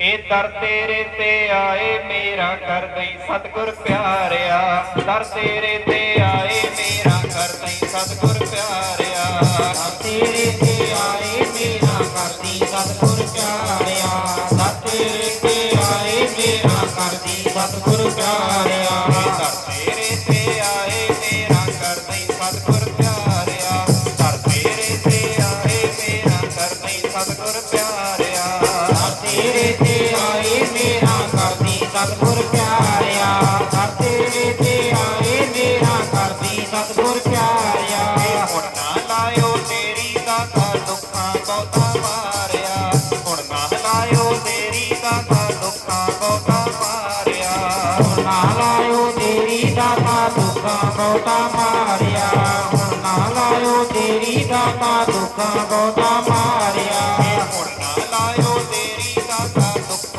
ਇਹ ਦਰ ਤੇਰੇ ਤੇ ਆਏ, ਮੇਰਾ ਕਰ ਦਈ ਸਤਿਗੁਰ ਪਿਆਰਿਆ। ਦਰ ਤੇਰੇ ਤੇ ਆਏ, ਮੇਰਾ ਕਰ ਦਈ ਸਤਿਗੁਰ ਪਿਆਰਿਆ। ਤੇਰੇ ਤੇ ਆਏ, ਮੇਰਾ ਕਰਦੀ ਸਤਿਗੁਰ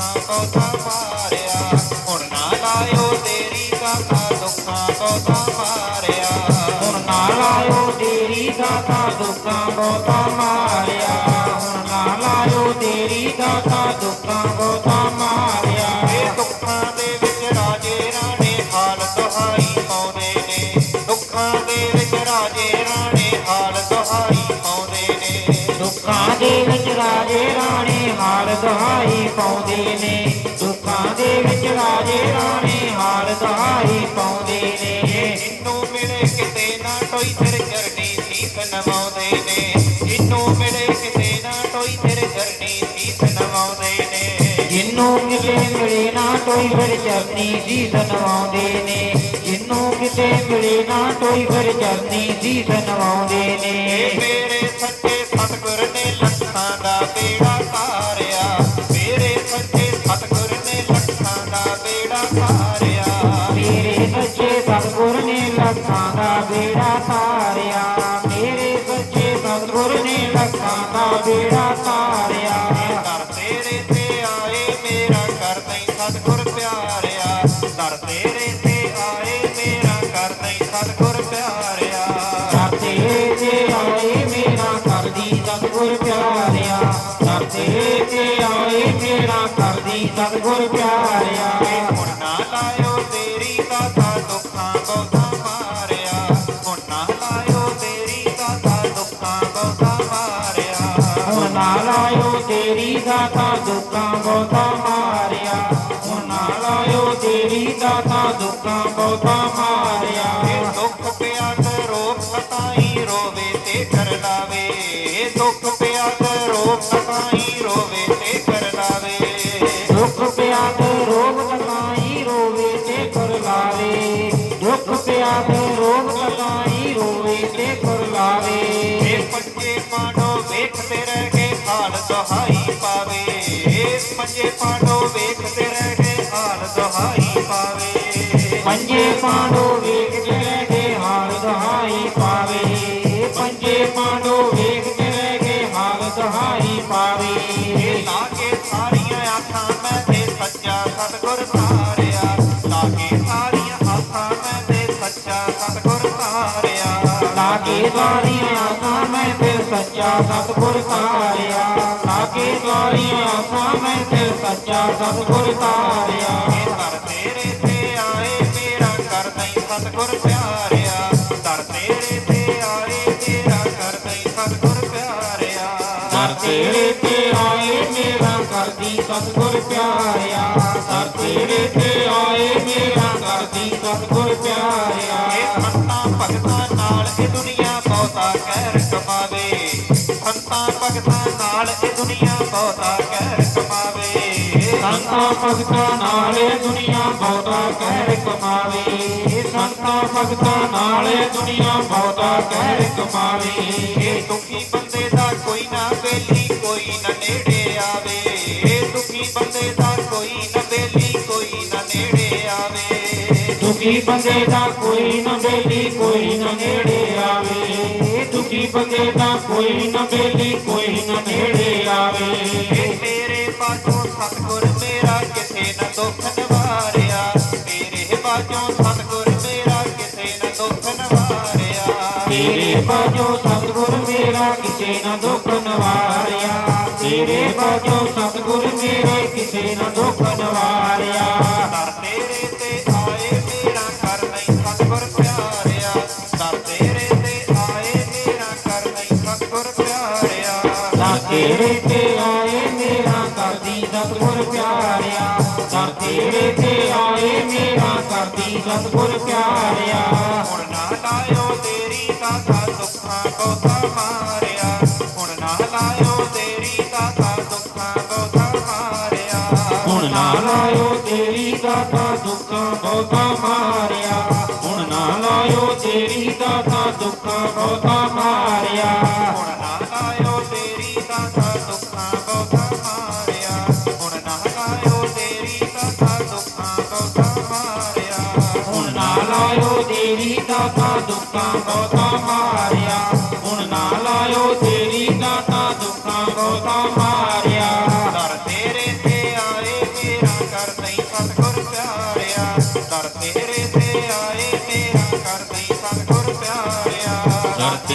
ਦਾਤਾ ਦੁੱਖਾਂ ਬਹੁਤਾ ਮਾਰਿਆ। ਹੁਣ ਨਾ ਲਾਇਓ ਤੇਰੀ ਗਾਤਾ ਦੁੱਖਾਂ ਬਹੁਤਾ ਮਾਰਿਆ। ਹੁਣ ਨਾ ਲਾਇਓ ਤੇਰੀ ਗਾਤਾ ਦੁੱਖਾਂ ਬਹੁਤਾ ਮਾਰਿਆ। ਹੁਣ ਨਾ ਲਾਇਓ ਤੇਰੀ ਗਾਤਾ ਦੁੱਖਾਂ ਬਹੁਤਾ ਮਾਰਿਆ। ਇਹ ਦੁੱਖਾਂ ਦੇ ਵਿੱਚ ਰਾਜੇ ਰਾਣੇ ਹਾਲ ਦੁਹਾਈ ਪਾਉਂਦੇ ਨੇ। ਦੁੱਖਾਂ ਦੇ ਵਿੱਚ ਰਾਜੇ ਰਾਣੇ ਹਾਲ ਦੁਹਾਈ ਪਾਉਂਦੇ ਨੇ। ਦੁੱਖਾਂ ਪਾਉਂਦੇ ਨੇ ਦੁੱਖਾਂ ਦੇ ਵਿੱਚ ਰਾਜੇ ਰਾਣੇ ਹਾਲ ਦਹਾਈ ਪਾਉਂਦੇ ਨੇ। ਜਿੰਨੂੰ ਮਿਲੇ ਕਿਤੇ ਨਾ ਟੋਈ ਫਿਰ ਚਰਨੀ ਸੀਸ ਨਵਾਉਂਦੇ ਨੇ। ਜਿੰਨੂੰ ਮਿਲੇ ਕਿਤੇ ਨਾ ਟੋਈ ਫਿਰ ਚਰਨੀ ਸੀਸ ਨਵਾਉਂਦੇ ਨੇ। ਜਿੰਨੂੰ ਕਿਤੇ ਮਿਲੇ ਨਾ ਟੋਈ ਫਿਰ ਚਰਨੀ ਸੀਸ ਨਵਾਉਂਦੇ ਨੇ। ਜਿੰਨੂੰ ਕਿਤੇ ਮਿਲੇ ਨਾ ਟੋਈ ਫਿਰ ਚਰਨੀ ਸੀਸ ਨਵਾਉਂਦੇ ਨੇ। ਮੇਰੇ ਸੱਚੇ ਸਤਿਗੁਰ ਨੇ ਲੱਖਾਂ ਦਾ ਪੇੜਾ ਲੱਖਾਂ ਦਾ ਬੇੜਾ ਤਾਰਿਆ ਦਰ ਤੇਰੇ ਤੇ ਆਏ ਮੇਰਾ ਕਰ ਦਈ ਸਤਿਗੁਰ ਪਿਆਰਿਆ। ਦਰ ਤੇਰੇ ਤੇ ਆਏ ਮੇਰਾ ਕਰ ਦਈ ਸਤਿਗੁਰ ਪਿਆਰਿਆ। ਦੇਵੀ ਦਾਤਾ ਦੁੱਖਾਂ ਬਹੁਤਾ ਮਾਰਿਆ। ਹੁਣ ਲਾਇਓ ਤੇਰੀ ਦਾਤਾ ਦੁੱਖਾਂ ਬਹੁਤਾ ਮਾਰਿਆ। ਦੁੱਖ ਪੰਜੇ ਪਾਂਡੋ ਵੇਖਦੇ ਰਹਿ ਗਏ ਹਾਲ ਦਹਾਈ ਪਾਵੇ। ਪੰਜੇ ਪਾਂਡੋ ਵੇਖਦੇ ਰਹਿ ਗਏ ਹਾਲ ਦਹਾਈ ਪਾਵੇ। ਇਹ ਲਾ ਕੇ ਸਾਰੀਆਂ ਆਖਾਂ ਮੈਂ ਤੇ ਸੱਚਾ ਸਤਿਗੁਰ ਤਾਰਿਆ ਲਾ ਕੇ ਸਾਰੀਆਂ ਆਖਾਂ ਮੈਂ ਤੇ ਸੱਚਾ ਸਤਿਗੁਰ ਤਾਰਿਆ ਲਾਗੇ ਸਾਰੀਆਂ ਆਸਾਂ ਮੈਂ ਫਿਰ ਸੱਚਾ ਸਤਿਗੁਰ ਤਾਰਿਆ ਲਾਗੇ ਸਾਰੀਆਂ ਆਸਾਂ ਮੈਂ ਫਿਰ ਸੱਚਾ ਸਤਿਗੁਰ ਤਾਰਿਆ ਸਤਿਗੁਰ ਪਿਆਰਿਆ ਦਰ ਤੇਰੇ ਤੇ ਆਏ ਮੇਰਾ ਕਰ ਦਈ ਸਤਿਗੁਰ ਪਿਆਰਿਆ। ਦਰ ਤੇਰੇ ਤੇ ਆਏ ਮੇਰਾ ਕਰਦੀ ਸਤਿਗੁਰ ਪਿਆਰਿਆ। ਦਰ ਤੇਰੇ ਤੇ ਆਏ ਮੇਰਾ ਕਰਦੀ ਸਤਿਗੁਰ ਪਿਆਰਿਆ। ਇਹ ਸੰਤਾਂ ਭਗਤਾਂ ਨਾਲ ਇਹ ਦੁਨੀਆ ਬਹੁਤਾ ਕਹਿਰ ਕਮਾਵੇ। ਸੰਤਾਂ ਭਗਤਾਂ ਨਾਲ ਇਹ ਦੁਨੀਆ ਬਹੁਤਾ ਕਹਿਰ ਕਮਾਵੇ। ਸੰਤਾਂ ਭਗਤਾਂ ਨਾਲ ਇਹ ਦੁਨੀਆ ਬਹੁਤਾ ਕਹਿਰ ਕਮਾਵੇ। ਭਗਤਾਂ ਨਾਲ ਦੁਨੀਆ ਬਹੁਤਾ ਕਹਿਰ ਕਮਾਵੇ ਇਹ ਦੁਖੀ ਬੰਦੇ ਦਾ ਕੋਈ ਨਾ ਬੇਲੀ, ਕੋਈ ਨਾ ਨੇੜੇ ਆਵੇ। ਇਹ ਦੁਖੀ ਬੰਦੇ ਦਾ ਕੋਈ ਨਾ ਬੇਲੀ, ਕੋਈ ਨਾ ਨੇੜੇ ਆਵੇ। ਦੁਖੀ ਬੰਦੇ ਦਾ ਕੋਈ ਨਾ ਬੇਲੀ, ਕੋਈ ਨਾ ਨੇੜੇ ਆਵੇ। ਦੁਖੀ ਬੰਦੇ ਦਾ ਕੋਈ ਨਾ ਬੇਲੀ, ਕੋਈ ਨਾ ਨੇੜੇ ਆਵੇ। ਮੇਰੇ ਬਾਝੋਂ ਸਤਿਗੁਰ ਮੇਰਾ ਕਿਸੇ ਨਾ ਦੁੱਖ ਬਾਝੋਂ ਸਤਿਗੁਰ ਮੇਰਾ ਕਿਸੇ ਨਾ ਦੁੱਖ ਨਿਵਾਰਿਆ। ਤੇਰੇ ਬਾਝੋਂ ਸਤਿਗੁਰ ਮੇਰੇ ਕਿਸੇ ਨ ਦੁੱਖ ਨਿਵਾਰਿਆ। ਦਰ ਤੇਰੇ ਤੇ ਆਏ ਮੇਰਾ ਕਰ ਨਹੀਂ ਸਤਿਗੁਰ ਪਿਆਰਿਆ। ਦਰ ਤੇਰੇ ਤੇ ਆਏ ਮੇਰਾ ਕਰ ਨਹੀਂ ਸਤਿਗੁਰ ਪਿਆਰਿਆ। ਤਾਂ ਤੇਰੇ ਤੇ ਆਏ ਮੇਰਾ ਕਰਦੀ ਸਤਿਗੁਰ ਪਿਆਰਿਆ। ਤਾਂ ਤੇਰੇ ਤੇ ਆਏ ਮੇਰਾ ਕਰਦੀ ਸਤਿਗੁਰ ਪਿਆਰਿਆ। ਬਹੁਤਾ ਮਾਰਿਆ। ਹੁਣ ਨਾ ਲਾਇਓ ਤੇਰੀ ਦਾਤਾ ਦੁੱਖਾਂ ਬਹੁਤਾ ਮਾਰਿਆ। ਹੁਣ ਨਾ ਲਾਇਓ ਤੇਰੀ ਦਾਤਾ ਦੁੱਖਾਂ ਬਹੁਤਾ ਮਾਰਿਆ। ਹੁਣ ਨਾ ਲਾਇਓ ਤੇਰੀ ਦਾਤਾ ਦੁੱਖਾਂ ਬਹੁਤਾ ਮਾਰਿਆ। ਹੁਣ ਨਾ ਲਾਇਓ ਤੇਰੀ ਦਾਤਾ ਦੁੱਖਾਂ ਬਹੁਤਾ ਮਾਰਿਆ। ਹੁਣ ਨਾ ਲਾਇਓ ਤੇਰੀ ਦਾਤਾ ਦੁੱਖਾਂ ਬਹੁਤਾ ਮਾਰਿਆ।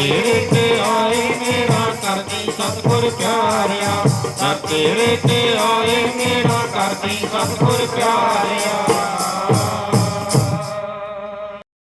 ਤੇਰੇ ਤੇ ਆਏ ਮੇਰਾ ਕਰਦੀ ਸਤਿਗੁਰ ਪਿਆਰਿਆ। ਦਰ ਤੇਰੇ ਤੇ ਆਏ ਮੇਰਾ ਕਰਦੀ ਸਤਿਗੁਰ ਪਿਆਰਿਆ।